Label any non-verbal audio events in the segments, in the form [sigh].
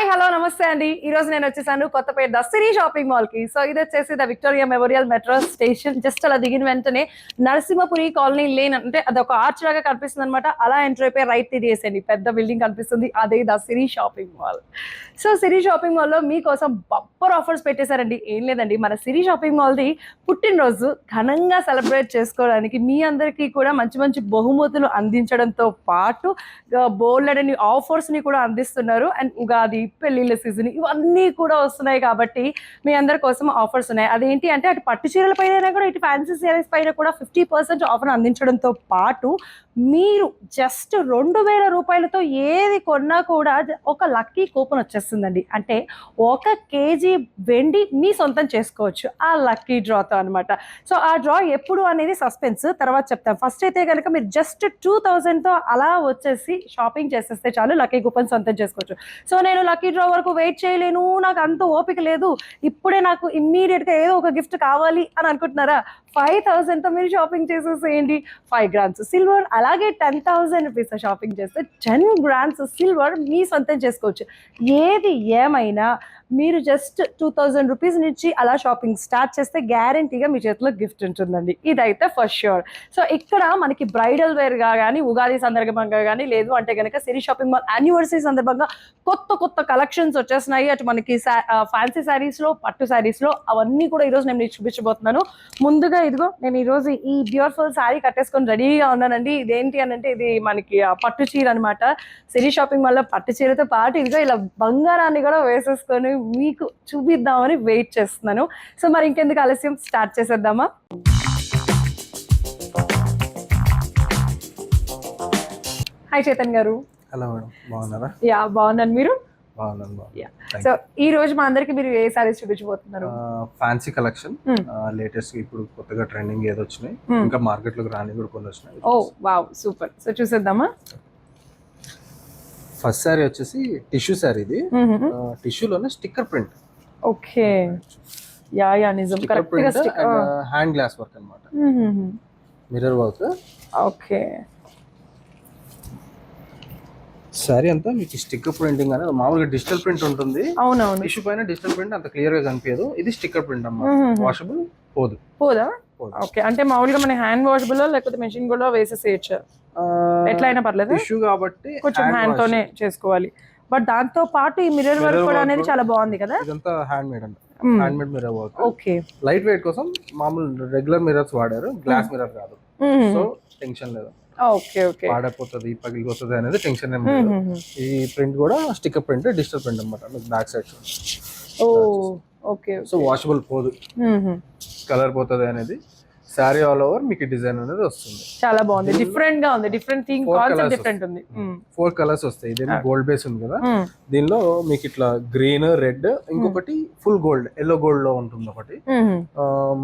Hi hello నమస్తే అండి. ఈ రోజు నేను వచ్చేసాను కొత్తపేట ద సిరీ షాపింగ్ మాల్కి. సో ఇది వచ్చేసి the Victoria Memorial metro station. Just అలా దిగిన వెంటనే నరసింహపురి కాలనీ లేన్ అంటే అది ఒక ఆర్చ్ లాగా కనిపిస్తుంది అనమాట అలా ఎంటర్ అయిపోయి రైట్ తిరిగేసేయండి. పెద్ద బిల్డింగ్ కనిపిస్తుంది. అదే the Siri shopping mall. So Siri shopping మాల్లో మీకోసం బప్పర్ ఆఫర్స్ పెట్టేశారండి. ఏం లేదండి. మన సిరీ షాపింగ్ మాల్ది పుట్టినరోజు ఘనంగా సెలబ్రేట్ చేసుకోవడానికి మీ అందరికీ కూడా మంచి మంచి బహుమతులు అందించడంతో పాటు బోల్డ్ అని ఆఫర్స్ని కూడా అందిస్తున్నారు. అండ్ ఉగాది పెళ్ళిళ్ళ సీజన్ ఇవన్నీ కూడా వస్తున్నాయి కాబట్టి మీ అందరి కోసం ఆఫర్స్ ఉన్నాయి. అదేంటి అంటే అటు పట్టు చీరల పైన కూడా ఇటు ఫ్యాన్సీ శారీస్ పైన కూడా ఫిఫ్టీ పర్సెంట్ ఆఫర్ అందించడంతో పాటు మీరు జస్ట్ రెండు వేల రూపాయలతో ఏది కొన్నా కూడా ఒక లక్కీ కూపన్ వచ్చేస్తుందండి. అంటే ఒక కేజీ వెండి మీ సొంతం చేసుకోవచ్చు. ఆ లక్కీ డ్రాతో అనమాట సో ఆ డ్రా ఎప్పుడు అనేది సస్పెన్స్ తర్వాత చెప్తాం. ఫస్ట్ అయితే కనుక మీరు జస్ట్ టూ థౌజండ్తో అలా వచ్చేసి షాపింగ్ చేసేస్తే చాలు లక్కీ కూపన్ సొంతం చేసుకోవచ్చు. సో నేను లక్కీ డ్రా వరకు వెయిట్ చేయలేను. నాకు అంత ఓపిక లేదు. ఇప్పుడే నాకు ఇమ్మీడియట్గా ఏదో ఒక గిఫ్ట్ కావాలి అని అనుకుంటున్నారా? ఫైవ్ థౌజండ్తో మీరు షాపింగ్ చేసేసేయండి. ఫైవ్ గ్రామ్స్ సిల్వర్ అలాగే టెన్ థౌసండ్ రూపీస్ షాపింగ్ చేస్తే టెన్ గ్రామ్స్ సిల్వర్ మీ సొంతం చేసుకోవచ్చు. ఏది ఏమైనా మీరు జస్ట్ టూ థౌజండ్ రూపీస్ నుంచి అలా షాపింగ్ స్టార్ట్ చేస్తే గ్యారంటీగా మీ చేతిలో గిఫ్ట్ ఉంటుందండి. ఇదైతే ఫస్ట్ షూర్ సో ఇక్కడ మనకి బ్రైడల్ వేర్గా కానీ ఉగాది సందర్భంగా కానీ లేదు అంటే కనుక సిరీ షాపింగ్ మాల్ యానివర్సరీ సందర్భంగా కొత్త కొత్త కలెక్షన్స్ వచ్చేస్తున్నాయి అటు మనకి ఫ్యాన్సీ శారీస్లో పట్టు శారీస్లో అవన్నీ కూడా ఈరోజు నేను మీకు చూపించబోతున్నాను. ముందుగా ఇదిగో నేను ఈరోజు ఈ బ్యూటిఫుల్ శారీ కట్టేసుకొని రెడీగా ఉన్నానండి. ఇదేంటి అని అంటే ఇది మనకి పట్టు చీర అనమాట సిరీ షాపింగ్ మాల్లో పట్టు చీరతో పాటు ఇదిగో ఇలా బంగారాన్ని కూడా వేసేసుకొని మీకు చూపిద్దామని వెయిట్ చేస్తున్నాను. సో మరి ఇంకెందుకు ఆలస్యం? స్టార్ట్ చేసేద్దామా? హాయ్ చైతన్ గారు. హలో మేడం బాగున్నారా? యా బాగున్నాను. మీరు? బాగున్నాను సో ఈ రోజు మా అందరికి మీరు ఏ సారీస్ చూపించబోతున్నారు? Fancy collection. లేటెస్ట్ ఇప్పుడు కొత్తగా ట్రెండింగ్ ఏదో వచ్చినాయి Hmm. ఇంకా మార్కెట్లోకి రాని కూడా కొన్ని వచ్చినాయి. ఓ వావ్ సూపర్ సో చూసేద్దామా? ఫస్ట్ శారీ వచ్చేసి టిష్యూ శారీ ఇది. టిష్యూలోనే sticker print. Okay. Yeah yeah నిజం. స్టిక్కర్ కరెక్ట్గా హ్యాండ్ గ్లాస్ వర్క్ అనమాట మిర్రర్ వర్క్. ఓకే. శారీ అంతా మీకు స్టిక్కర్ ప్రింటింగ్ అనేది మామూలుగా డిజిటల్ ప్రింట్ ఉంటుంది. అవునవును. టిష్యూ పైన డిజిటల్ ప్రింట్ అంత క్లియర్గా కనిపించదు. ఇది స్టిక్కర్ ప్రింట్ అన్నమాట. Mhm. వాషబుల్ పోదా. పోదు? ఓకే. అంటే మామూలుగా మన హ్యాండ్ వాషబుల్ లేకపోతే మెషిన్ కూడా వేసేసేయచ్చు. ఎట్లా అయినా పర్లేదు? టిష్యూ కాబట్టి కొంచెం హ్యాండ్. తోనే చేసుకోవాలి. బట్ దాంతో పాటు ఈ మిర్రర్ వర్క్ కూడా అనేది చాలా బాగుంది కదా? ఇదంతా handmade Hmm. Handmade mirror work. Okay. Light weight కోసం మామూలు రెగ్యులర్ మిర్రర్స్ వాడారు. గ్లాస్ మిర్రర్ కాదు. సో టెన్షన్ లేదు. Okay okay. పాడైపోతుంది పగిలిపోతుంది అనేది టెన్షన్ ఏం లేదు. ఈ ప్రింట్ కూడా స్టిక్కర్ ప్రింట్ డిజిటల్ ప్రింట్ అనమాట back side oh. Okay so washable పోదు. కలర్ పోతుంది అనేది. శారీ ఆల్ ఓవర్ మీకు డిజైన్ అనేది వస్తుంది. చాలా బాగుంది. డిఫరెంట్గా ఉంది. డిఫరెంట్ థింగ్ కాన్సెప్ట్ డిఫరెంట్ ఉంది. ఫోర్ కలర్స్ వస్తాయి. ఇదేమో గోల్డ్ బేస్ ఉంది కదా. దీనిలో మీకు ఇట్లా గ్రీన్ రెడ్ ఇంకొకటి ఫుల్ గోల్డ్ ఎల్లో గోల్డ్లో ఉంటుంది ఒకటి.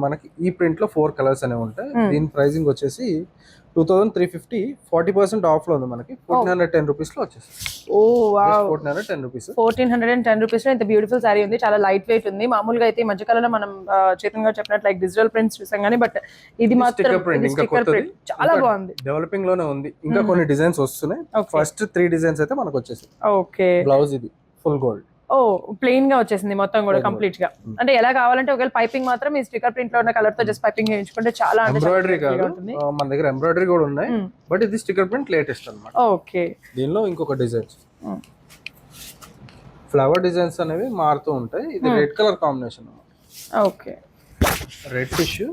మనకి ఈ ప్రింట్లో ఫోర్ కలర్స్ అనేవి ఉంటాయి. దీని ప్రైసింగ్ వచ్చేసి two thousand three fifty forty percent ఆఫ్లో ఉంది మనకి. ఫోర్టీన్ హండ్రెడ్ టెన్ రూపీస్లో వచ్చేసి ఓ fourteen hundred ten rupees. Fourteen hundred and ten రూపీస్లో ఇంత బ్యూటిఫుల్ సారీ ఉంది. చాలా లైట్ వెయిట్ ఉంది. మామూలుగా అయితే ఈ మధ్యకాలంలో మనం చేతన్ గారు చెప్పినట్టు లైక్ డిజిటల్ ప్రింట్స్ చూసాం కానీ బట్ ఇది మాత్రం ప్రింట్ ఇంకా కొత్తది. చాలా బాగుంది. డెవలపింగ్లోనే ఉంది. ఇంకా కొన్ని డిజైన్స్ వస్తున్నాయి. ఫస్ట్ త్రీ డిజైన్స్ అయితే మనకు వచ్చేసి ఓకే బ్లౌజ్ ఇది ఫుల్ గోల్డ్ ఓ ప్లెయిన్గా వచ్చేసింది మొత్తం కూడా కంప్లీట్గా Hmm. అంటే ఎలా కావాలంటే ఒకవేళ పైపింగ్ మాత్రం ఈ స్టిక్కర్ ప్రింట్లో ఉన్న కలర్తో జస్ట్ పైపింగ్ చేయించుకుంటే చాలా ఎంబ్రాయిడరీ మన దగ్గర ఎంబ్రాయిడరీ కూడా ఉన్నాయి Hmm. బట్ ఇది స్టిక్కర్ ప్రింట్ లేటెస్ట్ అన్నమాట. ఓకే దీనిలో ఇంకొక డిజైన్స్ Hmm. ఫ్లవర్ డిజైన్స్ అనేవి మారుతూ ఉంటాయి. ఇది Hmm. Red colour combination okay red tissue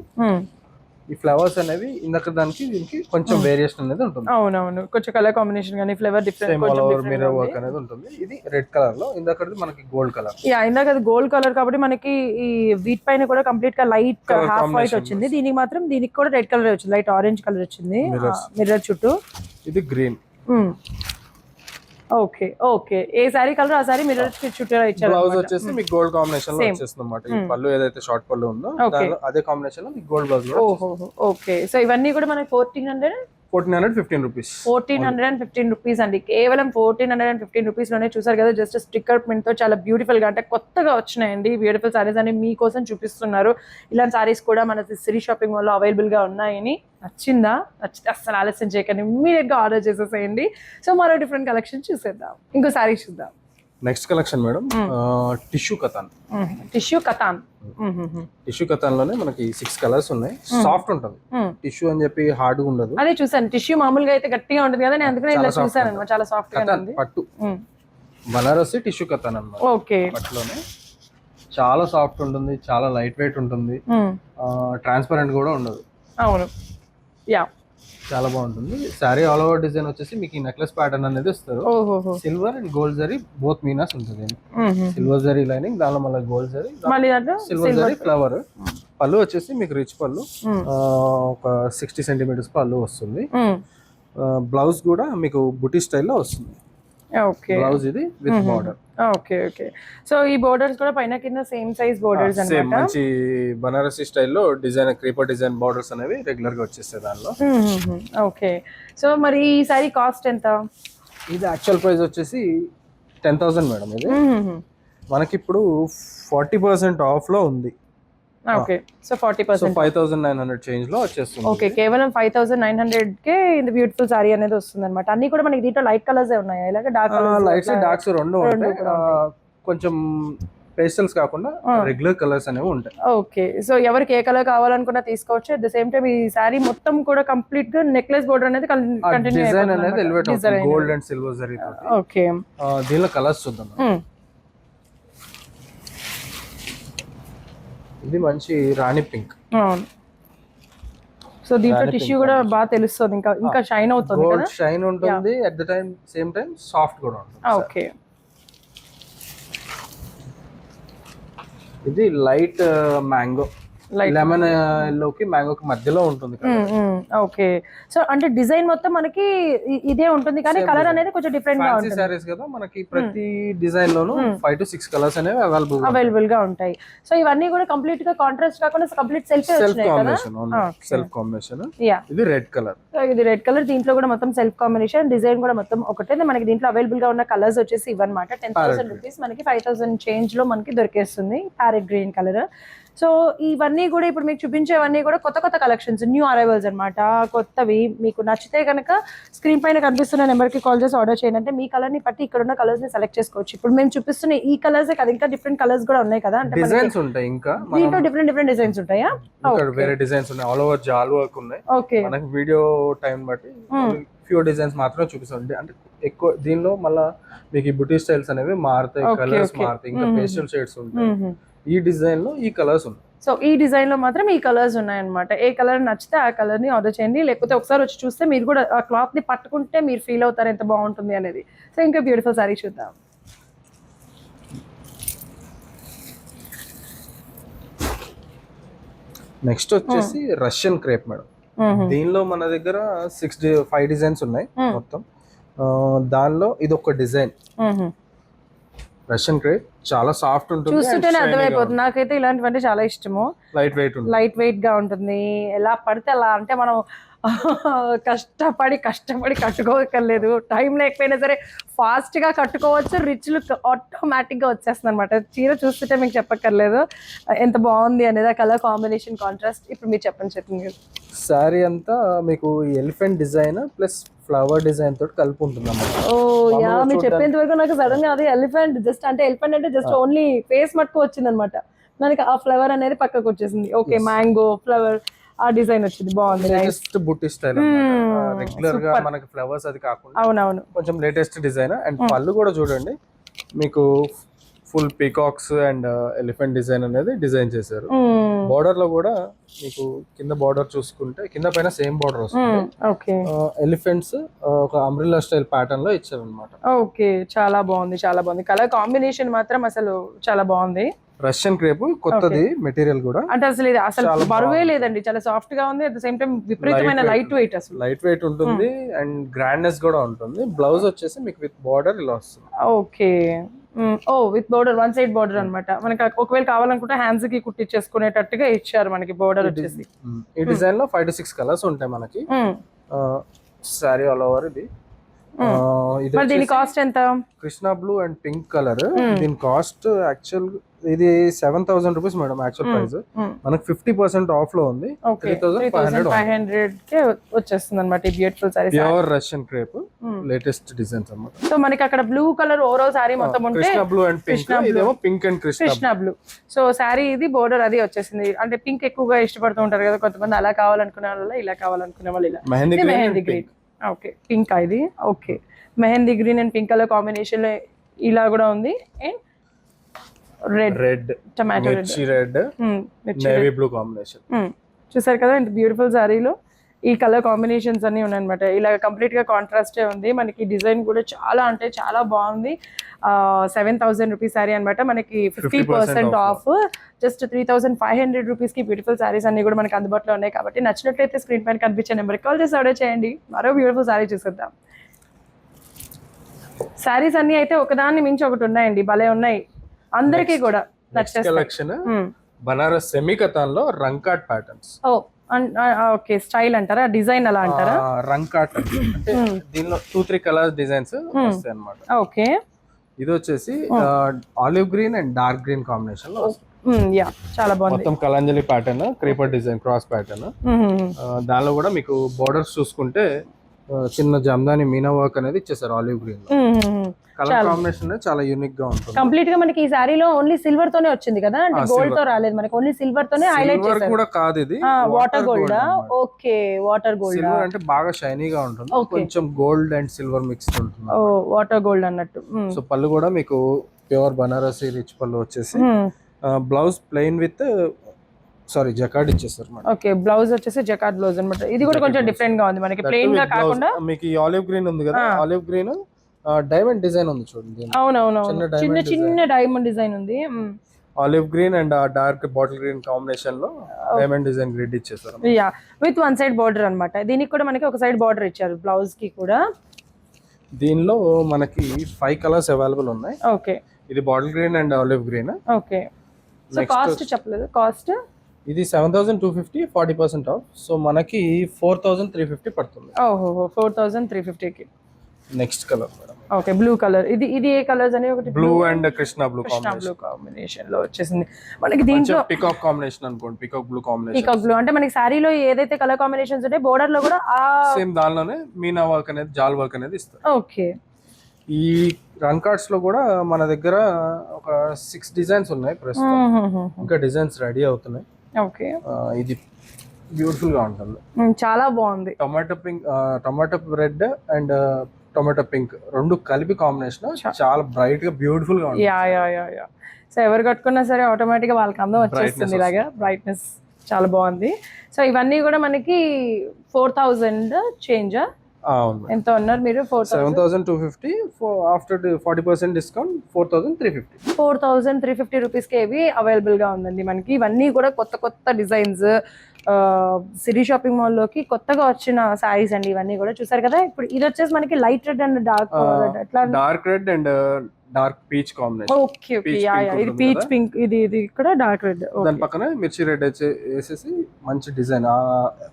ఈ ఫ్లవర్స్ అనేవి ఇందాక దానికి దీనికి కొంచెం Hmm. వేరియేషన్ అనేది ఉంటుంది. అవునవును. కొంచెం కలర్ కాంబినేషన్ కానీ flavour different all over mirror work. అనేది ఉంటుంది. ఇది రెడ్ కలర్లో ఇందాకది మనకి గోల్డ్ కలర్ యా ఇందాక అది గోల్డ్ కలర్ కాబట్టి మనకి ఈ వీట్ పైన కూడా కంప్లీట్గా లైట్ హాఫ్ వైట్ వచ్చింది. దీనికి మాత్రం దీనికి కూడా రెడ్ కలర్ వచ్చింది లైట్ ఆరెంజ్ కలర్ వచ్చింది. మిర్రర్ చుట్టూ. ఇది గ్రీన్ ఓకే ఓకే ఏ సారీ కలర్ ఆ సారీ మిర్రర్ చుట్టూ ఇచ్చారు బ్లౌజ్ అన్నమాట. వచ్చేసి మీకు గోల్డ్ కాంబినేషన్లో. వచ్చేస్తుంది అనమాట ఈ. పళ్ళు ఏదైతే షార్ట్ పళ్ళు ఉందో అదే కాంబినేషన్లో మీకు గోల్డ్ బ్లౌజ్ ఓహో ఓకే సో ఇవన్నీ కూడా మనకి fourteen hundred fourteen hundred fifteen rupees. Fourteen hundred and fifteen rupees అండి. కేవలం ఫోర్టీన్ హండ్రెడ్ అండ్ ఫిఫ్టీన్ రూపీస్లోనే చూసారు కదా జస్ట్ స్టిక్కర్ ప్రింట్తో చాలా బ్యూటిఫుల్గా అంటే కొత్తగా వచ్చినాయండి బ్యూటిఫుల్ సారీస్ అని మీకోసం చూపిస్తున్నారు. ఇలాంటి సారీస్ కూడా మన సిరీ షాపింగ్ మాల్లో అవైలబుల్గా ఉన్నాయని. నచ్చిందా? నచ్చితే అస్సలు ఆలస్యం చేయకండి ఇమ్మీడియట్గా ఆర్డర్ చేసేసేయండి. సో మరో డిఫరెంట్ కలెక్షన్ చూసేద్దాం. ఇంకో సారీ చూద్దాం. Next collection madam tissue katan. Tissue katan. Tissue కథాన్లోనే మనకి సిక్స్ కలర్స్ ఉన్నాయి. సాఫ్ట్ ఉంటుంది. టిష్యూ అని చెప్పి హార్డ్ ఉండదు. అదే చూసాను టిష్యూ మామూలుగా అయితే గట్టిగా ఉంటుంది కదా నేను అందుకనే ఇలా చూసాను చాలా సాఫ్ట్గా ఉంది. పట్టు. బనారసి టిష్యూ కథాన్ అన్నమాట. ఓకే పట్టులోనే చాలా సాఫ్ట్ ఉంటుంది చాలా లైట్ వెయిట్ ఉంటుంది ట్రాన్స్పరెంట్ కూడా ఉండదు. అవును. యా చాలా బాగుంటుంది. శారీ ఆల్ ఓవర్ డిజైన్ వచ్చేసి మీకు ఈ నెక్లెస్ ప్యాటర్న్ అనేది ఇస్తారు ఓహో silver and gold zari both Meena's ఉంటుంది. సిల్వర్ జరీ లైనింగ్ దానిలో మళ్ళీ gold zari silver zari flower పళ్ళు వచ్చేసి మీకు రిచ్ పళ్ళు. ఒక సిక్స్టీ సెంటీమీటర్స్ పళ్ళు వస్తుంది. బ్లౌజ్ కూడా మీకు బుటీ స్టైల్లో వస్తుంది. బ్లౌజ్ ఇది with border okay okay so ఈ బోర్డర్స్ కూడా పైన కింద సేమ్ సైజ్ బోర్డర్స్ సేమ్ మంచి బనారసి స్టైల్లో డిజైన్ క్రీపర్ డిజైన్ బార్డర్స్ అనేవి రెగ్యులర్గా వచ్చేస్తాయి దానిలో. ఓకే సో మరి ఈ సారీ కాస్ట్ ఎంత? ఇది యాక్చువల్ ప్రైస్ వచ్చేసి టెన్ థౌసండ్ మేడం ఇది. మనకి ఇప్పుడు ఫార్టీ పర్సెంట్ ఆఫ్లో ఉంది. Okay. So forty percent five thousand nine hundred చేంజ్లో వచ్చేస్తుంది. ఓకే కేవలం ఫైవ్ థౌసండ్ నైన్ హండ్రెడ్ కే ఇది బ్యూటిఫుల్ సారీ అనేది వస్తుంది అనమాట అన్ని కూడా మనకి దీంట్లో లైట్ కలర్స్ ఉన్నాయా? ఇలాగ డార్క్ లైట్స్ డార్క్స్ రెండు ఉంటాయి. కొంచెం పేస్టల్స్ కాకుండా రెగ్యులర్ కలర్స్ అనేవి ఉంటాయి. ఓకే. సో ఎవరికి ఏ కలర్ కావాలనుకున్నా తీసుకోవచ్చు. అట్ ద సేమ్ టైం ఈ సారీ మొత్తం కూడా కంప్లీట్గా నెక్లెస్ బోర్డర్ అనేది కంటిన్యూ డిజైన్ అనేది gold and silver zari okay. దీనిలో కలర్స్ చూద్దాం ఇది మంచి రాణి పింక్. అవును. సో దీంట్లో టిష్యూ కూడా బాగా తెలుస్తుంది. ఇంకా ఇంకా షైన్ అవుతుంది కదా? షైన్ ఉంటుంది. At the time same time soft కూడా ఉంటుంది ఓకే ఇది లైట్ మ్యాంగో Light లెమన్లోకి మ్యాంగోకి మధ్యలో ఉంటుంది. ఓకే. సో అంటే డిజైన్ మొత్తం మనకి ఇదే ఉంటుంది కానీ కలర్ అనేది కొంచెం డిఫరెంట్గా ఉంటుంది. సారీస్ కదా మనకి ప్రతి డిజైన్ లోను ఫైవ్ టు సిక్స్ కలర్స్ అనేవి అవైలబుల్ అవైలబుల్గా ఉంటాయి. సో ఇవన్నీ కూడా కంప్లీట్గా కాంట్రాస్ట్ కాకుండా complete self self combination self combination yeah ఇది రెడ్ కలర్ ఇది రెడ్ కలర్ దీంట్లో కూడా మొత్తం సెల్ఫ్ కాంబినేషన్ డిజైన్ కూడా మొత్తం ఒకటే. మనకి దీంట్లో అవైలబుల్గా ఉన్న కలర్స్ వచ్చేసి ఇవన్నమాట టెన్ థౌసండ్ రూపీస్ మనకి ఫైవ్ థౌసండ్ చేంజ్లో మనకి దొరికేస్తుంది. ప్యారెట్ గ్రీన్ కలర్ సో ఇవన్నీ కూడా ఇప్పుడు మీకు చూపించేవన్నీ కూడా కొత్త కొత్త కలెక్షన్స్ న్యూ అరైవల్స్ అన్నమాట. కొత్తవి మీకు నచ్చితే కనుక స్క్రీన్ పైన కనిపిస్తున్న నెంబర్కి కాల్ చేసి ఆర్డర్ చేయండి. అంటే మీ కలర్ని బట్టి ఇక్కడ ఉన్న కలర్స్ని సెలెక్ట్ చేసుకోవచ్చు. ఇప్పుడు మేము చూపిస్తున్న ఈ కలర్స్ కదా ఇంకా డిఫరెంట్ కలర్స్ కూడా ఉన్నాయి కదా. అంటే డిజైన్స్ ఉంటాయి ఇంకా. దీంట్లో డిఫరెంట్ డిఫరెంట్ డిజైన్స్ ఉంటాయా? వేరే డిజైన్స్ ఉన్నాయి. ఆల్ ఓవర్ జాల్ వర్క్ ఉన్నాయి. ఓకే మనకి వీడియో టైం బట్టి ఫ్యూ డిజైన్స్ మాత్రమే చూపిస్తుంది అంటే ఎక్కువ దీనిలో మళ్ళా మీకు ఈ బుటీ స్టైల్స్ అనేవి మారుతాయి కలర్స్. మారుతాయి ఇంకా పేస్టల్ షేడ్స్ ఉంటాయి. ఈ డిజైన్లో ఈ కలర్స్ ఉన్నాయి. సో ఈ డిజైన్లో మాత్రం ఈ కలర్స్ ఉన్నాయన్నమాట. ఏ కలర్ నచ్చితే ఆ కలర్ని ఆర్డర్ చేయండి. లేకపోతే ఒకసారి వచ్చి చూస్తే మీరు కూడా ఆ క్లాత్ని పట్టుకుంటే మీరు ఫీల్ అవుతారు ఎంత బాగుంటుంది అనేది. సో ఇంకా బ్యూటిఫుల్ సారీ చూద్దాం. నెక్స్ట్ వచ్చేసి రష్యన్ క్రేప్ మేడం. దీనిలో మన దగ్గర సిక్స్ ఫైవ్ డిజైన్స్ ఉన్నాయి మొత్తం. దానిలో ఇది ఒక డిజైన్ రష్యన్ క్రేప్. చాలా సాఫ్ట్ ఉంటుంది. చూస్తుంటేనే అర్థమైపోతుంది. నాకైతే ఇలాంటివంటే చాలా ఇష్టము. లైట్ వెయిట్ లైట్ వెయిట్గా ఉంటుంది. ఎలా పడితే అలా అంటే మనం [laughs] కష్టపడి కష్టపడి కట్టుకోకర్లేదు. టైం లేకపోయినా సరే ఫాస్ట్గా కట్టుకోవచ్చు రిచ్ లుక్ ఆటోమేటిక్గా వచ్చేస్తుంది అనమాట చీర చూస్తుంటే మీకు చెప్పక్కర్లేదు. ఎంత బాగుంది అనేది ఆ కలర్ కాంబినేషన్ కాంట్రాస్ట్ ఇప్పుడు మీరు చెప్పండి చెప్పండి శారీ అంతా మీకు elephant design plus flower design తోటి కలిపి ఉంటుంది ఓ యా మీరు చెప్పేంత వరకు నాకు సడన్గా అది ఎలిఫెంట్ జస్ట్ అంటే ఎలిఫెంట్ అంటే జస్ట్ ఓన్లీ ఫేస్ మట్టుకు వచ్చింది అనమాట మనకి ఆ ఫ్లవర్ అనేది పక్కకు వచ్చేసింది. ఓకే మ్యాంగో ఫ్లవర్ ఆ డిజైన్ వచ్చింది. బాగుంది. లేటెస్ట్ బుట్టి స్టైల్ Hmm, రెగ్యులర్గా మనకి ఫ్లవర్స్ అది కాకుండా అవునవును. కొంచెం లేటెస్ట్ డిజైన్ అండ్ పళ్ళు కూడా చూడండి. మీకు full peacocks and elephant design అనేది డిజైన్ చేశారు. బార్డర్లో కూడా మీకు కింద బార్డర్ చూసుకుంటే కింద పైన సేమ్ బార్డర్ వస్తుంది. మ్మ్. ఓకే ఎలిఫెంట్స్ ఒక అంబ్రిల్లా స్టైల్ ప్యాటర్న్లో ఇచ్చారు అనమాట ఓకే చాలా బాగుంది చాలా బాగుంది. కలర్ కాంబినేషన్ మాత్రం అసలు చాలా బాగుంది. రష్యన్ క్రేప్ కొత్తది మెటీరియల్ కూడా. అంటే అసలు ఇది అసలు బరువే లేదండి. చాలా సాఫ్ట్గా ఉంది. అట్ ద సేమ్ టైం విపరీతమైన. లైట్ వెయిట్ అసలు. లైట్ వెయిట్ ఉంటుంది అండ్ గ్రాండ్నెస్ కూడా ఉంటుంది. బ్లౌజ్ వచ్చేసి మీకు విత్ బార్డర్ ఇలా వస్తుంది. Okay. Oh with border one side border అన్నమాట. మనకి ఒకవేళ కావాలనుకుంటే హ్యాండ్స్కి కుట్టించేసుకునేటట్టుగా ఇచ్చారు మనకి బోర్డర్ వచ్చేసి. ఈ డిజైన్లో ఫైవ్ టు సిక్స్ కలర్స్ ఉంటాయి మనకి. సారీ ఆల్ ఓవర్ ఇది. దీని కాస్ట్ ఎంత? Krishna blue and pink colour దీని కాస్ట్ యాక్చువల్ ఇది seven thousand rupees madam actual price మనకు ఫిఫ్టీ పర్సెంట్ ఆఫ్లో ఉంది. ఫైవ్ హండ్రెడ్ వచ్చేస్తుంది అనమాట beautiful saris pure Russian crepe latest designs అన్నమాట. సో మనకి అక్కడ బ్లూ కలర్ ఓవరాల్ సారీ మొత్తం ఉంటే కృష్ణ బ్లూ అండ్ పింక్. ఇదేమో pink and Krishna blue so sari ఇది బోర్డర్ అది వచ్చేసింది. అంటే పింక్ ఎక్కువగా ఇష్టపడుతూ ఉంటారు కదా కొంతమంది అలా కావాలనుకునే వాళ్ళు ఇలా కావాలనుకునే వాళ్ళు ఇలా. మెహందీ ఇది green mehndi green okay pink ఇది? Okay mehndi green and pink colour కాంబినేషన్లో ఇలా కూడా ఉంది. And red red tomato red mirchi red navy blue combination చూసారు కదా ఇంత బ్యూటిఫుల్ శారీలో ఈ కలర్ కాంబినేషన్స్ అన్ని ఉన్నాయన్నమాట. ఇలా కంప్లీట్గా కాంట్రాస్టే ఉంది. మనకి డిజైన్ కూడా చాలా అంటే చాలా బాగుంది. సెవెన్ థౌసండ్ రూపీస్ శారీ అనమాట మనకి fifty 50% percent. Off just three thousand five hundred రూపీస్కి బ్యూటిఫుల్ శారీస్ అన్ని కూడా మనకి అందుబాటులో ఉన్నాయి కాబట్టి నచ్చినట్లయితే స్క్రీన్ పైన కనిపించే నెంబర్ కాల్ చేసి ఆర్డర్ చేయండి. మరో బ్యూటిఫుల్ శారీ చూసేద్దాం. శారీస్ అన్ని అయితే ఒకదాన్ని మించి ఒకటి ఉన్నాయండి. భలే ఉన్నాయి. అందరికీ కూడా కలెక్షన్. బనారస్ సెమీ లో రంకాట్ ప్యాటర్న్స్ ఓ ఓకే స్టైల్ అంటారా? డిజైన్ అలా అంటారా? రంకాట్ అంటే దీనిలో టూ త్రీ కలర్ డిజైన్స్ వస్తాయి అన్నమాట ఓకే. ఇది వచ్చేసి olive green and dark green కాంబినేషన్లో. యా చాలా బాగుంది. మొత్తం Kalanjali pattern creeper design cross pattern. దానిలో కూడా మీకు బోర్డర్స్ చూసుకుంటే చిన్న జమ్దాని మీనా వర్క్ అనేది ఇచ్చేసారు ఆలివ్ గ్రీన్. కలర్ కాంబినేషన్ చాలా యూనిక్గా ఉంటుంది. కంప్లీట్గా మనకి ఈ సారీలో ఓన్లీ సిల్వర్ తోనే వచ్చింది కదా? అంటే గోల్డ్. తో రాలేదు. మనకి ఓన్లీ సిల్వర్ తోనే హైలైట్ చేశారు. కూడా కాదు ఇది. Water gold okay water gold silver అంటే బాగా షైనీగా ఉంటుంది. కొంచెం గోల్డ్ అండ్ సిల్వర్ మిక్స్ ఉంటుంది ఓ వాటర్ గోల్డ్ అన్నట్టు. సో పళ్ళు కూడా మీకు ప్యూర్ బనారసి రిచ్ పళ్ళు వచ్చేసి. Blouse plain with sari jacquard ఇచ్చేస్తారు మేడం ఓకే బ్లౌజ్ వచ్చేసి జకాట్ బ్లౌజ్ అన్నమాట. ఇది కూడా కొంచెం డిఫరెంట్గా ఉంది. మనకి ప్లెయిన్గా కాకుండా మీకు ఈ ఆలివ్ గ్రీన్ ఉంది కదా? ఆలివ్ గ్రీన్ డైమండ్ డిజైన్ ఉంది చూడండి చిన్న చిన్న డైమండ్ డిజైన్ ఉంది. Olive green and dark bottle green కాంబినేషన్లో డైమండ్ డిజైన్ గ్రిడ్ ఇచ్చేసారు yeah with one side border అన్నమాట. దీనికి కూడా మనకి ఒక సైడ్ బార్డర్ ఇచ్చారు బ్లౌజ్కి కూడా. దీనిలో మనకి ఫైవ్ కలర్స్ అవైలబుల్ ఉన్నాయి. ఓకే ఇది bottle green and olive green okay so cost చెప్పలేదు. కాస్ట్ ఇది seven thousand two fifty forty percent off so మనకి ఫోర్ థౌసండ్ త్రీ ఫిఫ్టీ పడుతుంది. ఓహో ఫోర్ థౌసండ్ త్రీ ఫిఫ్టీకి next colour madam okay blue colour ఇది ఇది ఏ కలర్స్ అని ఒకటి blue and Krishna blue Krishna combination blue కాంబినేషన్లో వచ్చేసింది. మనకి దీంట్లో పికాక్ కాంబినేషన్ అనుకోండి peacock blue combination peacock blue అంటే మనకి శారీలో ఏదైతే కలర్ కాంబినేషన్స్ ఉంటాయి బోర్డర్లో కూడా ఆ సేమ్ దానిలోనే మీనా వర్క్ అనేది జాల్ వర్క్ అనేది ఇస్తారు. ఓకే. ఈ రన్ కార్డ్స్లో కూడా మన దగ్గర ఒక సిక్స్ డిజైన్స్ ఉన్నాయి ప్రస్తుతం. ఇంకా డిజైన్స్ రెడీ అవుతున్నాయి. ఓకే. ఇది బ్యూటిఫుల్గా ఉంటుంది. చాలా బాగుంది. Tomato pink tomato red and tomato pink రెండు కలిపి కాంబినేషన్ చాలా బ్రైట్గా బ్యూటిఫుల్గా yeah yeah yeah yeah. So ఎవరు కట్టుకున్నా సరే ఆటోమేటిక్గా వాళ్ళకి అందం వచ్చేస్తుంది ఇలాగా. బ్రైట్నెస్ చాలా బాగుంది. సో ఇవన్నీ కూడా మనకి ఫోర్ థౌజండ్ చేంజ్ ఎంత ఉన్నారు మీరు? Four seven thousand two fifty after forty percent discount four thousand three fifty four thousand three fifty రూపీస్కి ఇవి అవైలబుల్గా ఉందండి మనకి. ఇవన్నీ కూడా కొత్త కొత్త డిజైన్స్ సిటీ షాపింగ్ మాల్లోకి కొత్తగా వచ్చిన శారీస్ అండి ఇవన్నీ కూడా. చూసారు కదా? ఇప్పుడు ఇది వచ్చేసి మనకి లైట్ రెడ్ అండ్ డార్క్ ఎట్లా dark red and dark peach combination okay okay. ఇది పీచ్? పింక్ ఇది ఇది ఇక్కడ డార్క్ రెడ్ దాని పక్కన మిర్చి రెడ్ వేసేసి మంచి డిజైన్ ఆ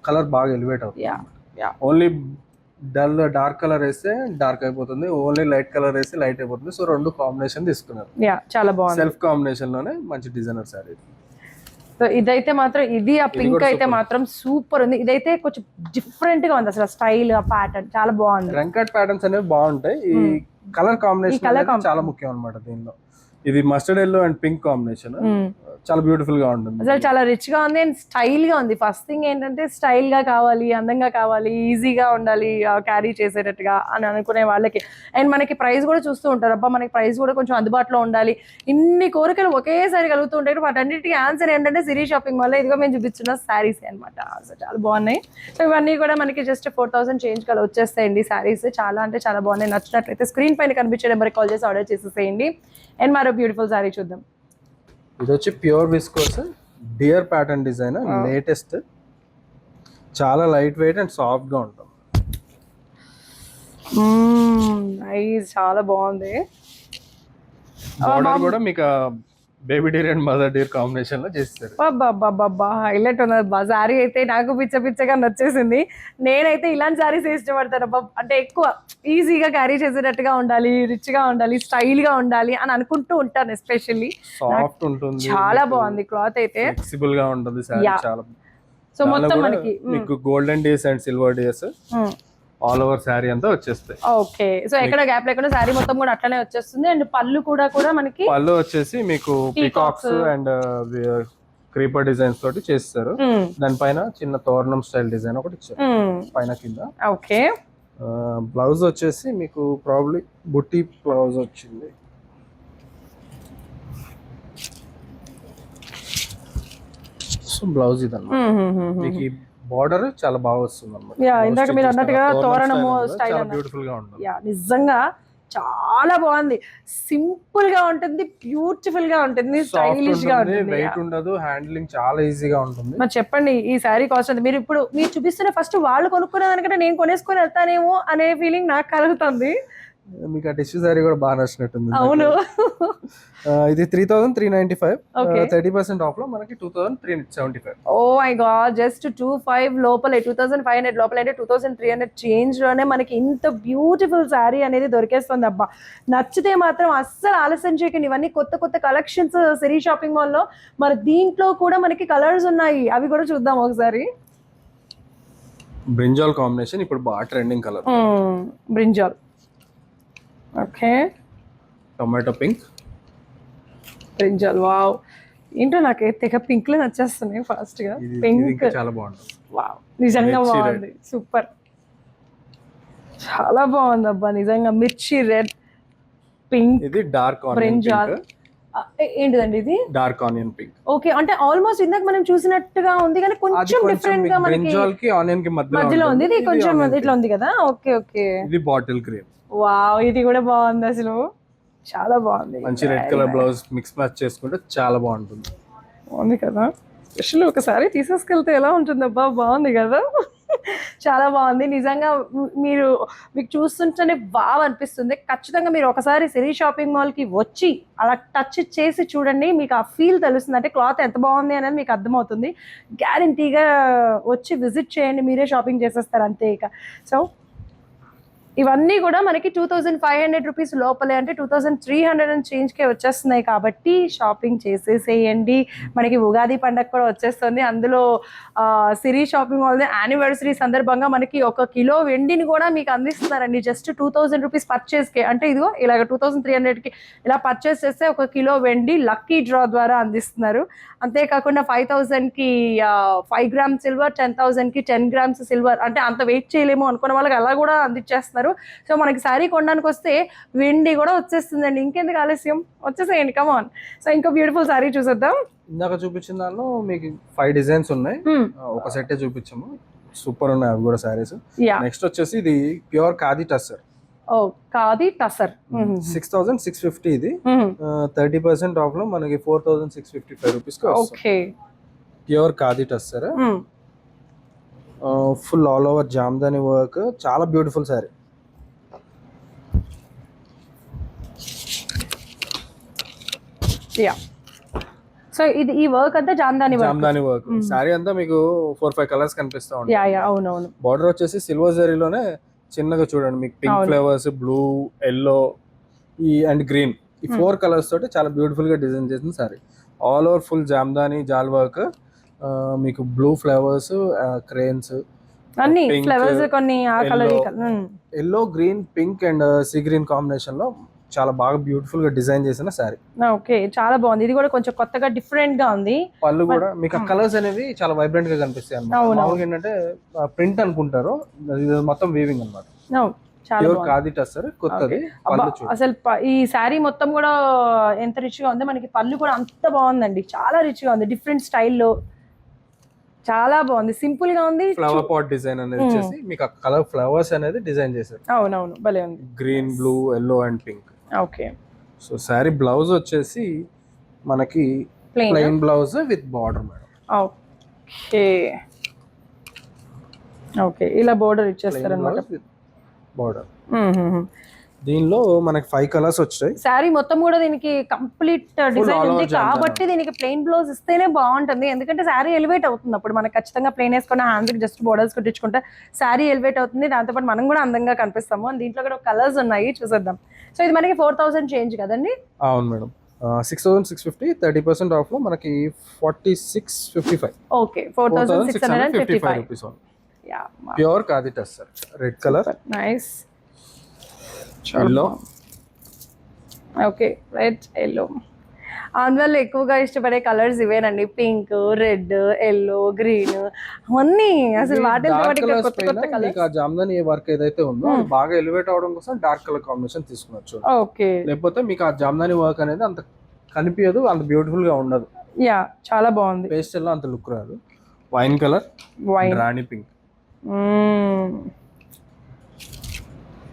కలర్ బాగా ఎలివేట్ అవుతుంది. Yeah yeah. Only dull dark colour వేస్తే డార్క్ అయిపోతుంది. ఓన్లీ లైట్ కలర్ వేస్తే లైట్ అయిపోతుంది. సో రెండు కాంబినేషన్ తీసుకున్నారు. యా చాలా బాగుంది. సెల్ఫ్ కాంబినేషన్లోనే మంచి డిజైనర్ సారీ సో ఇదైతే మాత్రం ఇది ఆ పింక్ అయితే. మాత్రం సూపర్ ఉంది. ఇదైతే కొంచెం డిఫరెంట్గా ఉంది అసలు స్టైల్ ఆ ప్యాటర్న్ చాలా బాగుంది. రంకట్ ప్యాటర్న్స్ అనేవి బాగుంటాయి. ఈ కలర్ ఈ కాంబినేషన్ చాలా ముఖ్యం అన్నమాట దీనిలో. ఇది mustard yellow and pink combination. చాలా బ్యూటిఫుల్గా ఉంటుంది. అసలు చాలా రిచ్గా ఉంది అండ్ స్టైల్గా ఉంది. ఫస్ట్ థింగ్ ఏంటంటే స్టైల్గా కావాలి అందంగా కావాలి ఈజీగా ఉండాలి క్యారీ చేసేటట్టుగా అని అనుకునే వాళ్ళకి. అండ్ మనకి ప్రైస్ కూడా చూస్తూ ఉంటారు. అబ్బా మనకి ప్రైస్ కూడా కొంచెం అందుబాటులో ఉండాలి. ఇన్ని కోరికలు ఒకేసారి కలుగుతూ ఉంటాయి వాటన్నిటికీ ఆన్సర్ ఏంటంటే సిరీ షాపింగ్ వల్ల ఇదిగో మేము చూపించిన శారీస్ అనమాట సో చాలా బాగున్నాయి. సో ఇవన్నీ కూడా మనకి జస్ట్ ఫోర్ థౌసండ్ చేంజ్ కల వచ్చేస్తాయండి శారీస్ చాలా అంటే చాలా బాగున్నాయి. నచ్చినట్లయితే స్క్రీన్ పైన కనిపించే నెంబర్కి కాల్ చేసి ఆర్డర్ చేసేసేయండి. అండ్ మరో బ్యూటిఫుల్ శారీ చూద్దాం. ఇది వచ్చి pure viscose deer pattern design latest. చాలా లైట్ వెయిట్ అండ్ సాఫ్ట్గా ఉంటుంది చాలా బాగుంది. బార్డర్ కూడా మీకు baby deer and mother deer కాంబినేషన్లో చేస్తారు. బాబా హైలైట్ ఉన్నది బా శారీ అయితే నాకు పిచ్చ పిచ్చగా నచ్చేసింది. నేనైతే ఇలాంటి శారీస్ ఇష్టపడతాను అంటే ఎక్కువ ఈజీగా క్యారీ చేసేటట్టుగా ఉండాలి రిచ్గా ఉండాలి స్టైల్గా ఉండాలి అని అనుకుంటూ ఉంటాను ఎస్పెషల్లీ సాఫ్ట్ ఉంటుంది చాలా బాగుంది క్లాత్ అయితే. ఫ్లెక్సిబుల్గా ఉంటుంది సారీ. చాలా. సో మొత్తం మనకి మీకు golden days and silver days all over sari అంతా వచ్చేస్తాయి. ఓకే. సో ఎక్కడ గ్యాప్ లేకుండా శారీ మొత్తం కూడా అట్లనే వచ్చేస్తుంది. అండ్ పళ్ళు కూడా కూడా మనకి పళ్ళు వచ్చేసి మీకు. పికాక్స్ అండ్ క్రీపర్ డిజైన్స్ తోటి చేస్తారు. మ్మ్. దానిపైన చిన్న తోరణం స్టైల్ డిజైన్ ఒకటి ఇచ్చారు. మ్మ్. పైన కింద. ఓకే. బ్లౌజ్ వచ్చేసి మీకు ప్రాబ్లీ బుట్టి బ్లౌజ్ వచ్చింది. సో బ్లౌజ్ ఇదన్నమాట. మ్మ్. మీకు బార్డర్ చాలా బాగా వస్తుంది అనమాట Yeah, ఇందాక మీరు అన్నట్టుగా తోరణము అన్నారు. బ్యూటిఫుల్గా ఉంటుంది. యా నిజంగా చాలా బాగుంది. సింపుల్గా ఉంటుంది బ్యూటిఫుల్గా ఉంటుంది స్టైలిష్గా ఉంటుంది ఉంటుంది. వెయిట్ ఉండదు హ్యాండ్లింగ్ చాలా ఈజీగా ఉంటుంది. మరి చెప్పండి ఈ శారీ కాస్ట్ ఎంత? మీరు ఇప్పుడు మీరు చూపిస్తున్న ఫస్ట్ వాళ్ళు కొనుక్కునే దానికంటే నేను కొనేసుకొని వెళ్తానేమో అనే ఫీలింగ్ నాకు కలుగుతుంది. మీకు ఆ టిష్యూ సారీ కూడా బాగా నచ్చినట్టుంది. అవును. ఇది three thousand three ninety five. Thirty percent ఆఫ్లో మనకి two thousand three seventy five oh my god just two five లోపలే టూ థౌసండ్ ఫైవ్ హండ్రెడ్ లోపల అంటే టూ థౌసండ్ త్రీ హండ్రెడ్ చేంజ్లోనే మనకి ఇంత బ్యూటిఫుల్ శారీ అనేది దొరికేస్తుంది అబ్బా. నచ్చితే మాత్రం అస్సలు ఆలస్యం చేయకండి. ఇవన్నీ కొత్త కొత్త కలెక్షన్స్ సిరీ షాపింగ్ మాల్లో మరి దీంట్లో కూడా మనకి కలర్స్ ఉన్నాయి. అవి కూడా చూద్దాం ఒకసారి. బ్రింజాల్ కాంబినేషన్ ఇప్పుడు బాగా trending colour brinjal. Okay. Tomato pink. Brinjal wow. ఏంటో నాకు తెగ పింక్లో నచ్చేస్తున్నాయి ఫాస్ట్గా పింక్ చాలా బాగుంటుంది. వావ్. నిజంగా. బాగుంది. సూపర్. చాలా బాగుంది అబ్బా నిజంగా మిర్చి రెడ్ పింక్ ఇది డార్క్ బ్రింజాల్. పింక్. ఏంటిదండి ఇది? డార్క్ ఆనియన్ పింక్ ఓకే అంటే ఆల్మోస్ట్ ఇందాక మనం చూసినట్టుగా ఉంది కానీ కొంచెం డిఫరెంట్గా మనకి ఆనియన్కి మధ్యలో ఉంది. ఇది కొంచెం ఇట్లా. ఉంది కదా? ఓకే ఓకే ఇది బాటిల్ గ్రీన్ వావ్ ఇది కూడా బాగుంది అసలు. చాలా బాగుంది. మంచి red colour blouse mix match చేసుకుంటే చాలా బాగుంటుంది. బాగుంది కదా? స్పెషల్ ఒకసారి తీసేసుకెళ్తే ఎలా ఉంటుంది అబ్బా బాగుంది కదా? చాలా బాగుంది. నిజంగా మీరు మీకు చూస్తుంటేనే బాగా అనిపిస్తుంది. ఖచ్చితంగా మీరు ఒకసారి సిరీ షాపింగ్ మాల్కి వచ్చి అలా టచ్ చేసి చూడండి. మీకు ఆ ఫీల్ తెలుస్తుంది. అంటే క్లాత్ ఎంత బాగుంది అనేది మీకు అర్థమవుతుంది. గ్యారంటీగా వచ్చి విజిట్ చేయండి. మీరే షాపింగ్ చేసేస్తారు అంతే ఇక. సో ఇవన్నీ కూడా మనకి two thousand five hundred rupees లోపలే అంటే two thousand three hundred and చేంజ్కే వచ్చేస్తున్నాయి కాబట్టి షాపింగ్ చేసేసేయండి. మనకి ఉగాది పండగ కూడా వచ్చేస్తుంది. అందులో సిరీ షాపింగ్ మాల్ యానివర్సరీ సందర్భంగా మనకి ఒక కిలో వెండిని కూడా మీకు అందిస్తున్నారండి. జస్ట్ టూ థౌజండ్ రూపీస్ పర్చేస్కే అంటే ఇదిగో ఇలాగ టూ థౌజండ్ త్రీ హండ్రెడ్కి ఇలా పర్చేస్ చేస్తే ఒక కిలో వెండి లక్కీ డ్రా ద్వారా అందిస్తున్నారు. అంతేకాకుండా ఫైవ్ థౌజండ్కి ఫైవ్ గ్రామ్స్ సిల్వర్ టెన్ థౌజండ్కి టెన్ గ్రామ్స్ సిల్వర్ అంటే అంత వెయిట్ చేయలేము అనుకున్న వాళ్ళకి అలా కూడా అందించేస్తున్నారు సో మనకి శారీ కొనడానికి వస్తే వెండి కూడా వచ్చేస్తుందండి. ఇంకెందుకు ఆలస్యం? వచ్చేసేయండి. కమాన్ సో ఇంకో బ్యూటిఫుల్ శారీ చూసేద్దాం. ఇందాక చూపించిన దానిలో మీకు ఫైవ్ డిజైన్స్ ఉన్నాయి. ఆ, ఒక సెట్ చూపించాము. సూపర్ ఉన్నాయి అవి కూడా సారీస్ నెక్స్ట్ వచ్చేసి ఇది pure khadi tussar oh khadi tussar six thousand six fifty ఇది. థర్టీ పర్సెంట్ ఆఫ్లో మనకి four thousand six fifty five rupees okay pure khadi tussar full all over Jamdani work చాలా బ్యూటిఫుల్ సారీ యా సో ఇది ఈ work అంతా Jamdani work Jamdani work sari అంతా మీకు four five colours కనిపిస్తా ఉంటాయి. యా యా అవునవును. బార్డర్ వచ్చేసి సిల్వర్ జరీలోనే చిన్నగా చూడండి మీకు పింక్ అవును. ఫ్లేవర్స్ బ్లూ ఎల్లో ఈ అండ్ గ్రీన్ ఈ ఫోర్ కలర్స్ తోటి చాలా బ్యూటిఫుల్గా డిజైన్ చేసిన sari all over full Jamdani జాల్ వర్క్ మీకు బ్లూ ఫ్లేవర్స్ క్రేన్స్ అన్ని ఫ్లవర్స్ కొన్ని ఆ colour yellow. Yellow green pink and sea green కాంబినేషన్లో చాలా బాగా బ్యూటిఫుల్గా డిజైన్ చేసిన సారీ ఓకే. చాలా బాగుంది. ఇది కూడా కొంచెం కొత్తగా డిఫరెంట్గా ఉంది. పళ్ళు కూడా మీకు కలర్స్ అనేవి చాలా వైబ్రెంట్గా కనిపిస్తాయి అన్నమాట. ఏంటంటే ప్రింట్ అనుకుంటారు. మొత్తం వీవింగ్ కాది టస్సర్ కొత్తది అసలు ఈ శారీ మొత్తం కూడా ఎంత రిచ్గా ఉంది మనకి పళ్ళు కూడా అంత బాగుందండి. చాలా రిచ్గా ఉంది. డిఫరెంట్ స్టైల్లో చాలా బాగుంది. సింపుల్గా ఉంది. ఫ్లవర్ పాట్ డిజైన్ అనేది. వచ్చేసి మీకు ఆ కలర్ ఫ్లవర్స్ అనేది డిజైన్ చేశారు. అవునవును. భలే ఉంది. Green blue yellow and pink okay. So sari blouse వచ్చేసి మనకి plain blouse with border madam. Okay. Okay. ఇలా బోర్డర్ విత్ బార్డర్. దీనిలో మనకి ఫైవ్ కలర్స్ వచ్చాయి. శారీ మొత్తం కూడా దీనికి కంప్లీట్ డిజైన్ ఉంది కాబట్టి దీనికి ప్లెయిన్ బ్లౌజ్ ఇస్తేనే బాగుంటుంది. ఎందుకంటే శారీ ఎలివేట్ అవుతుంది అప్పుడు. మనకి ఖచ్చితంగా ప్లెయిన్ వేసుకున్న హ్యాండ్స్ జస్ట్ బోర్డర్స్ కుట్టించుకుంటే శారీ ఎలివేట్ అవుతుంది. దాంతోపాటు మనం కూడా అందంగా కనిపిస్తాము. And దీంట్లో కూడా కలర్స్ ఉన్నాయి. చూసేద్దాం. సో ఇది మనకి ఫోర్ థౌసండ్ చేంజ్ కదండి? అవును madam. Six thousand six fifty thirty percent ఆఫ్లో మనకి forty six fifty five okay four thousand six hundred and fifty five rupees pure khadi test sir red colour nice yellow okay red yellow అందువల్ల ఎక్కువగా ఇష్టపడే colours ఇవేనండి. Pink red yellow green అవన్నీ అసలు వాటితో Jamdani work ఏదైతే ఉందో అది బాగా ఎలివేట్ అవడం కోసం డార్క్ కలర్ కాంబినేషన్ తీసుకున్నచ్చు ఓకే లేకపోతే మీకు ఆ జామ్దాని వర్క్ అనేది అంత కనిపించదు అంత బ్యూటిఫుల్గా ఉండదు. యా చాలా బాగుంది. పేస్టల్లో అంత లుక్ రాదు. వైన్ కలర్ వైన్ రాణి పింక్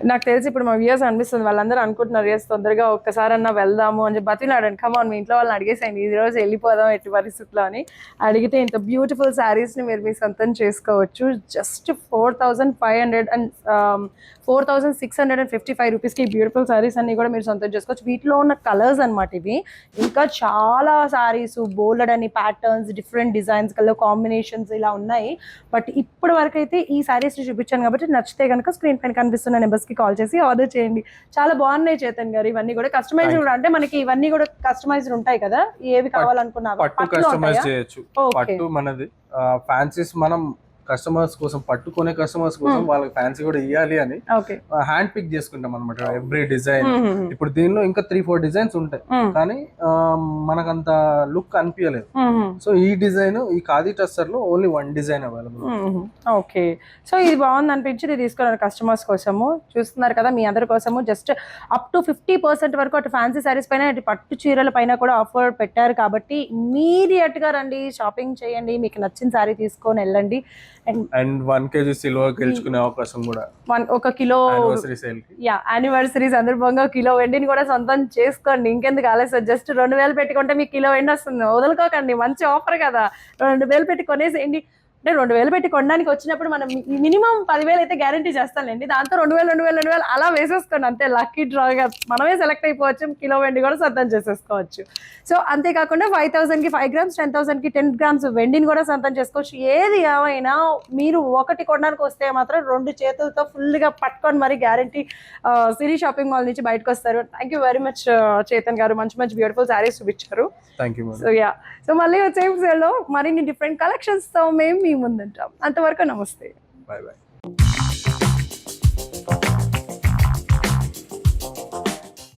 నాకు తెలిసి ఇప్పుడు మా వ్యూస్ అనిపిస్తుంది వాళ్ళందరూ అనుకుంటున్నారు ఎస్ తొందరగా ఒక్కసారన్నా వెళ్దాము అని చెప్పి బతిలాడండి కమాన్ మీ ఇంట్లో వాళ్ళని అడిగేసేయండి ఈ రోజు వెళ్ళిపోదాం ఎట్టి పరిస్థితుల్లో అని అడిగితే ఇంత బ్యూటిఫుల్ శారీస్ని మీరు మీ సొంతం చేసుకోవచ్చు. Just four thousand five hundred and four thousand six hundred and fifty five రూపీస్కి బ్యూటిఫుల్ శారీస్ అన్ని కూడా మీరు సొంతం చేసుకోవచ్చు. వీటిలో ఉన్న కలర్స్ అనమాట ఇవి. ఇంకా చాలా శారీస్ బోల్డ్ అని patterns different designs colour combinations ఇలా ఉన్నాయి. బట్ ఇప్పటి వరకు అయితే ఈ శారీస్ చూపించాను కాబట్టి నచ్చితే కనుక స్క్రీన్ పైన కనిపిస్తున్న నెంబర్స్ కి కాల్ చేసి ఆర్డర్ చేయండి. చాలా బాగున్నాయి చేతన్ గారు ఇవన్నీ కూడా. కస్టమైజ్డ్ కూడా అంటే మనకి ఇవన్నీ కూడా కస్టమైజ్డ్ ఉంటాయి కదా? ఏవి కావాలనుకున్నా పట్టు కస్టమైజ్? చేయొచ్చు. పట్టు మనది. ఫ్యాన్సీస్ మనం కస్టమర్స్ కోసం పట్టుకునే కస్టమర్స్ కోసం Hmm. వాళ్ళకి ఫ్యాన్సీ కూడా ఇవ్వాలి అని ఓకే హ్యాండ్ పిక్ చేసుకుంటాం అనమాట ఎవ్రీ డిజైన్ ఇప్పుడు దీనిలో ఇంకా త్రీ ఫోర్ డిజైన్స్ ఉంటాయి. కానీ ఆ, మనకంత లుక్ అనిపించలేదు సో ఈ డిజైన్ ఈ khadi టస్సర్లో only one design available okay so ఇది బాగుంది అనిపించి తీసుకున్నారు కస్టమర్స్ కోసము. చూస్తున్నారు కదా మీ అందరి కోసము. Just up to fifty percent వరకు అటు ఫ్యాన్సీ శారీస్ పైన అటు పట్టు చీరల పైన కూడా ఆఫర్ పెట్టారు కాబట్టి ఇమీడియట్గా రండి షాపింగ్ చేయండి మీకు నచ్చిన శారీ తీసుకొని వెళ్ళండి. అండ్ వన్ కేజీ సిల్వర్ గెలుచుకునే అవకాశం కూడా. వన్ ఒక కిలో యా యానివర్సరీ సందర్భంగా కిలో వెండిని కూడా సొంతం చేసుకోండి. ఇంకెందుకు ఆలస్యం? జస్ట్ రెండు వేలు పెట్టుకుంటే మీకు కిలో వెండి వస్తుంది. వదులుకోకండి. మంచి ఆఫర్ కదా. రెండు వేలు పెట్టి కొనేసేయండి. అంటే రెండు వేలు పెట్టి కొనడానికి వచ్చినప్పుడు మనం మినిమం పదివేలు అయితే గ్యారంటీ చేస్తానండి దాంతో రెండు వేలు రెండు వేలు రెండు వేలు అలా వేసేసుకోండి. అంతే లక్కీ డ్రాగా మనమే సెలెక్ట్ అయిపోవచ్చు కిలో వెండి కూడా సొంతం చేసేసుకోవచ్చు. సో అంతేకాకుండా ఫైవ్ థౌసండ్కి ఫైవ్ గ్రామ్స్ టెన్ థౌసండ్కి టెన్ గ్రామ్స్ వెండిని కూడా సొంతం చేసుకోవచ్చు. ఏది ఏమైనా మీరు ఒకటి కొనడానికి వస్తే మాత్రం రెండు చేతులతో ఫుల్గా పట్టుకొని మరి గ్యారంటీ సిరీ షాపింగ్ మాల్ నుంచి బయటకు వస్తారు. Thank you very much Chetan గారు. మంచి మంచి బ్యూటిఫుల్ శారీస్ చూపించారు. Thank you madam so yeah so మళ్ళీ వచ్చే లో మరిన్ని డిఫరెంట్ కలెక్షన్స్తో మేము మీ ముందుంటాం. అంతవరకు నమస్తే. Bye bye.